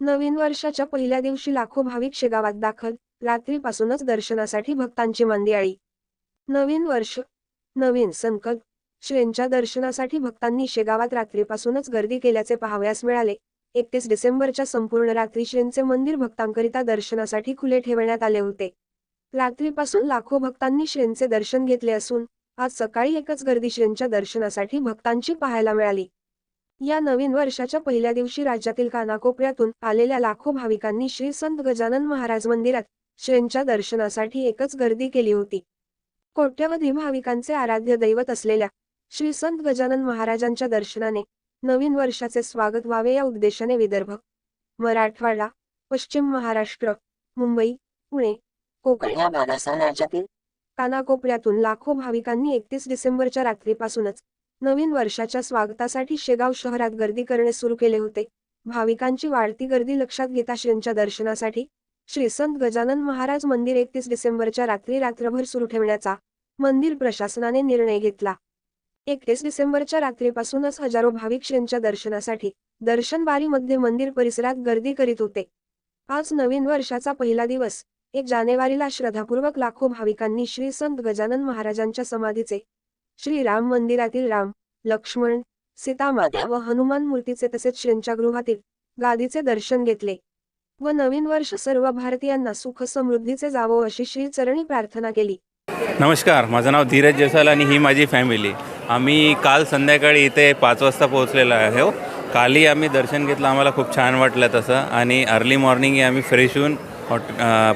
नवीन वर्षाच्या पहिल्या दिवशी लाखो भाविक शेगावात दाखल रात्रीपासूनच दर्शनासाठी भक्तांची मांदियाळी नवीन वर्ष नवीन संकल्प श्रींच्या दर्शनासाठी भक्तांनी शेगावात रात्रीपासूनच गर्दी केल्याचे पाहावयास मिळाले. एकतीस डिसेंबरच्या संपूर्ण रात्री श्रींचे मंदिर भक्तांकरिता दर्शनासाठी खुले ठेवण्यात आले होते. रात्रीपासून लाखो भक्तांनी श्रींचे दर्शन घेतले असून आज सकाळी एकच गर्दी श्रींच्या दर्शनासाठी भक्तांची पाहायला मिळाली. या नवीन वर्षाच्या पहिल्या दिवशी राज्यातील कानाकोपऱ्यातून आलेल्या लाखो भाविकांनी श्री संत गजानन महाराज मंदिरात श्रींच्या दर्शनासाठी एकच गर्दी केली होती. कोट्यवधी भाविकांचे आराध्य दैवत असलेल्या श्री संत गजानन महाराजांच्या दर्शनाने नवीन वर्षाचे स्वागत व्हावे या उद्देशाने विदर्भ मराठवाडा पश्चिम महाराष्ट्र मुंबई पुणे कोकण या राज्यातील कानाकोपऱ्यातून लाखो भाविकांनी एकतीस डिसेंबरच्या रात्रीपासूनच नवीन वर्षाच्या स्वागतासाठी शेगाव शहरात गर्दी करणे सुरू केले होते. भाविकांची वाढती गर्दी लक्षात घेता श्रींच्या दर्शनासाठी श्री संत गजानन महाराज मंदिर एकतीस डिसेंबरच्या रात्री रात्रभर सुरू ठेवण्याचा मंदिर प्रशासनाने निर्णय घेतला. एकतीस डिसेंबरच्या रात्रीपासूनच हजारो भाविक श्रींच्या दर्शनासाठी दर्शनबारीमध्ये मंदिर परिसरात गर्दी करीत होते. आज नवीन वर्षाचा पहिला दिवस. एक जानेवारीला श्रद्धापूर्वक लाखो भाविकांनी श्री संत गजानन महाराजांच्या समाधीचे श्री राम मंदिरातील राम लक्ष्मण सीतामाता व हनुमान मूर्तीचे तसेच श्रींच्या गृहातील गादीचे दर्शन घेतले व नवीन वर्ष सर्व भारतीयांना सुख समृद्धीचे जावो अशी श्री चरणी प्रार्थना केली. नमस्कार माझं नाव धीरज जयस्वाल आणि ही माझी फॅमिली आम्ही काल संध्याकाळी इथे पाच वाजता पोहोचलेलो आहे हो. कालही आम्ही दर्शन घेतलं आम्हाला खूप छान वाटलं तसं. आणि अर्ली मॉर्निंग आम्ही फ्रेश होऊन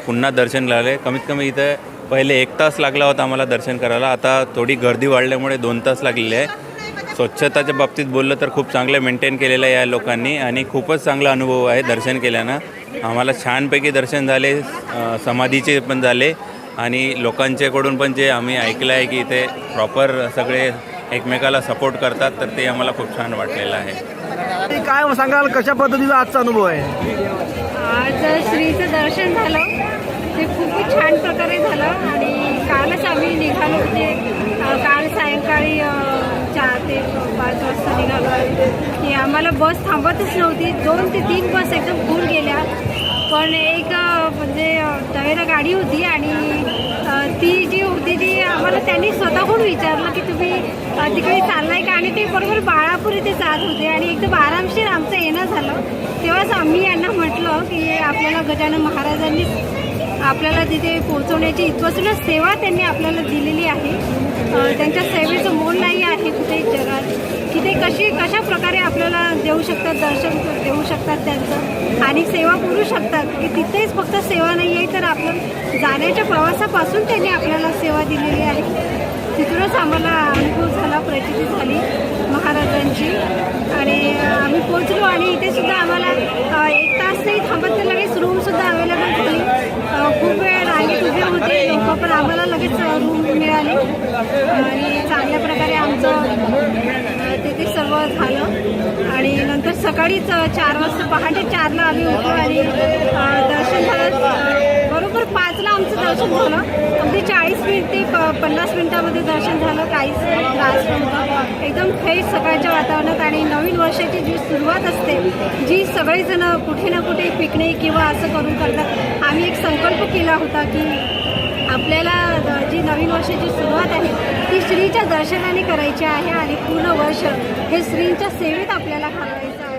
पुन्हा दर्शन लावले कमीत कमी इथे पहिले एक तास लागला होता आम्हाला दर्शन करायला. आता थोडी गर्दी वाढल्यामुळे दोन तास लागलेले आहे. स्वच्छताच्या बाबतीत बोललं तर खूप चांगलं मेंटेन केलेलं आहे या लोकांनी आणि खूपच चांगला अनुभव आहे दर्शन केल्यानं. आम्हाला छानपैकी दर्शन झाले समाधीचे पण झाले आणि लोकांच्याकडून पण जे आम्ही ऐकलं आहे की इथे प्रॉपर सगळे एकमेकाला सपोर्ट करतात तर ते आम्हाला खूप छान वाटलेलं आहे. काय सांगाल कशा पद्धतीचा आजचा अनुभव आहे? आज श्रीचं दर्शन झालं. ते खूप छान प्रकारे झालं आणि कालच आम्ही निघालो होते. काल सायंकाळी चार ते पाच वाजता निघालो आहे की आम्हाला बस थांबतच नव्हती. दोन ते तीन बस एकदम फुल गेल्या. पण एक म्हणजे अ, तवेरा गाडी होती आणि ती जी होती ती आम्हाला त्यांनी स्वतःहून विचारलं की तुम्ही तिकडे चाललाय का? आणि ते बरोबर बाळापूर इथे जात होते. आणि एकदम आरामशीर आमचं येणं झालं. तेव्हाच आम्ही यांना म्हटलं की आपल्याला गजानन महाराजांनी आपल्याला तिथे पोहोचवण्याची इथपासूनच सेवा त्यांनी आपल्याला दिलेली आहे. त्यांच्या सेवेचं मोल नाही आहे कुठे जगात. की ते कशी कशा प्रकारे आपल्याला देऊ शकतात दर्शन देऊ शकतात त्यांचं? आणि सेवा करू शकतात? की तिथेच फक्त सेवा नाही आहे तर आपण जाण्याच्या प्रवासापासून त्यांनी आपल्याला सेवा दिलेली आहे. तिथूनच आम्हाला अनुभव झाला प्रचिती झाली महाराजांची. आणि आम्ही पोचलो आणि इथे सुद्धा आम्हाला अ, एक तास नाही थांबत तर लगेच रूमसुद्धा अवेलेबल झाली अ, खूप वेळ रांगेत उभे होते लोक पण आम्हाला लगेच रूम मिळाली आणि चांगल्या प्रकारे आमचं तिथे सर्व झालं. आणि नंतर सकाळीच चार वाजता पहाटे चारला आम्ही उठलो आणि दर्शन झालं. बरोबर पाचला आमचं दर्शन झालं. अगदी चाळीस मिनिट ते प पन्नास मिनिटामध्ये दर्शन झालं. काहीच त्रास नव्हता. एकदम फ्रेश सकाळच्या वातावरणात आणि नवीन वर्षाची जी सुरुवात असते जी सगळेजण कुठे ना कुठे पिकणे किंवा असं करून करतात आम्ही एक संकल्प केला होता की आपल्याला द- जी नवीन वर्षाची सुरुवात आहे ती श्रीच्या दर्शनाने करायची आहे आणि पूर्ण वर्ष हे श्रींच्या सेवेत आपल्याला घालवायचं